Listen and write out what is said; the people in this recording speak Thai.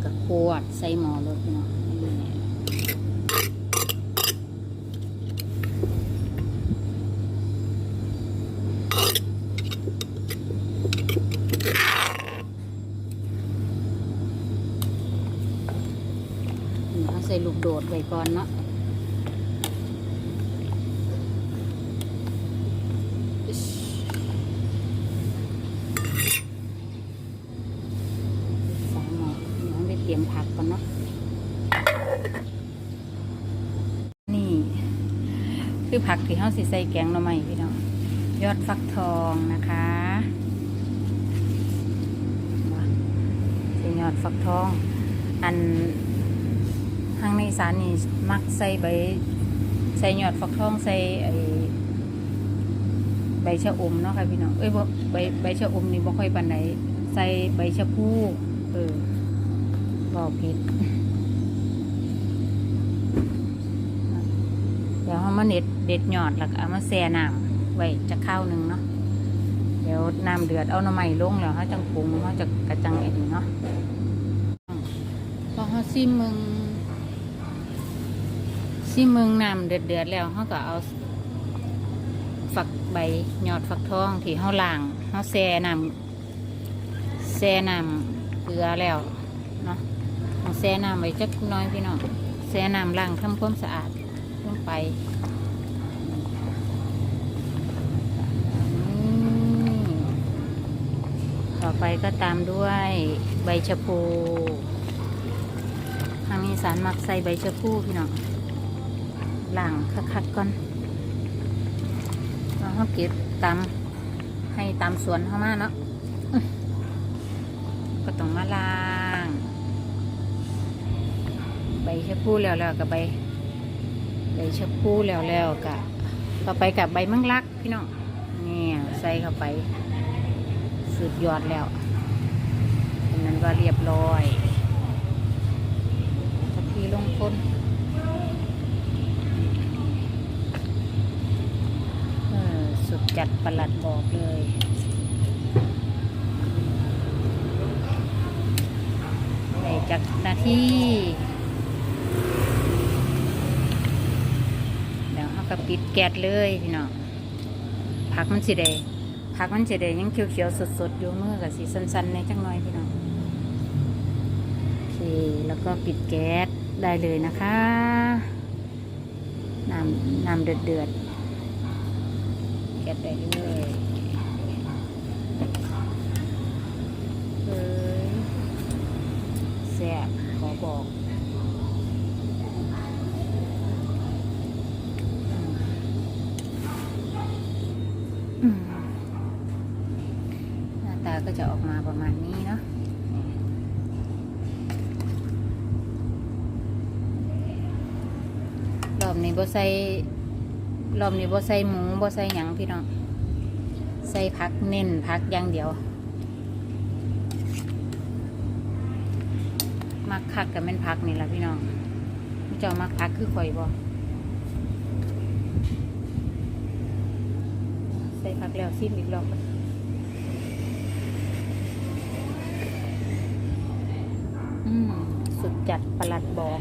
แล้วก็ขวดใส่หม้อเลยพี่น้องใส่ลูกโดดไว้ก่อนเนาะ สามหม้อน้องไปเตรี ยมผักก่อนเนาะนี่ คือผักที่เขาสิใส่แกงหน่อไม้พี่น้องยอดฟักทองนะคะใส่ยอดฟักทอง อันทางในสานนี่มักใส่ใบใส่ยอดฟักทองใส่ไอใบชะอมเนาะค่ะพี่น้อง เอ้ยใบใบชะอมนี่บ่ค่อยปานไหนใส่ใบชะพูเออ บอกผิด เดี๋ยวเขามาเน็ดเด็ดหยอดแล้วก็เอามาแช่น้ำไว้จะข้าวหนึ่งเนาะ เดี๋ยวน้ำเดือดเอาน้ำใหม่ลงแล้วเขาจังปรุงเขาจะกระจังเอ็ดเนาะพอเขาซิมมึงซิมมึงน้ำเดือดเดือดแล้วเขาก็เอาฝักใบหยอดฝักทองที่เขาล้างเขาแช่น้ำแช่น้ำเกลือแล้วเนาะ เอาแช่น้ำไว้จักน้อยพี่น้องแช่น้ำล้างทำความสะอาดลงไปต่อไปก็ตามด้วยใบชะพูทางอีสานมักใส่ใบชะพูพี่น้องล้างคักๆก่อนเราเขาเก็บตามให้ตามสวนเข้ามาเนาะก็ต้องมาล้าง บชะพูแล้วแล้วกับใบใบชะพูแล้วแล้วกับต่อไปกับใบมังลักพี่น้องเนี่ยใส่เข้าไปสุดยอดแล้วอันนั้นก็เรียบร้อยกะทิลงพ้นสุดจัดประหลัดบอกเลยในจากนาทีเดี๋ยวเอา กระปิดแก๊สเลยพี่น้องผักมันสิได้ผักมันสิได้ยังเขียวๆสดๆอยู่มือกับสีสันๆในจังหน่อยพี่น้องโอเคแล้วก็ปิดแก๊สได้เลยนะคะน้ำน้ำเดือดๆแกะได้เลยเฮ้ยแซ่บขอบอก หน้าตาก็จะออกมาประมาณนี้เนาะรอบนี้บ่ใส่รอบนี้บ่ใส่หมูบ่ใส่หยังพี่น้อง ใส่ผักเน้นผักอย่างเดียว มักคักกับเป็นผักนี่แหละพี่น้องเจ้ามักผักคือข่อยบ่ใส่ผักแล้วซิมอีกรอบอืมสุดจัดประหลัดบอก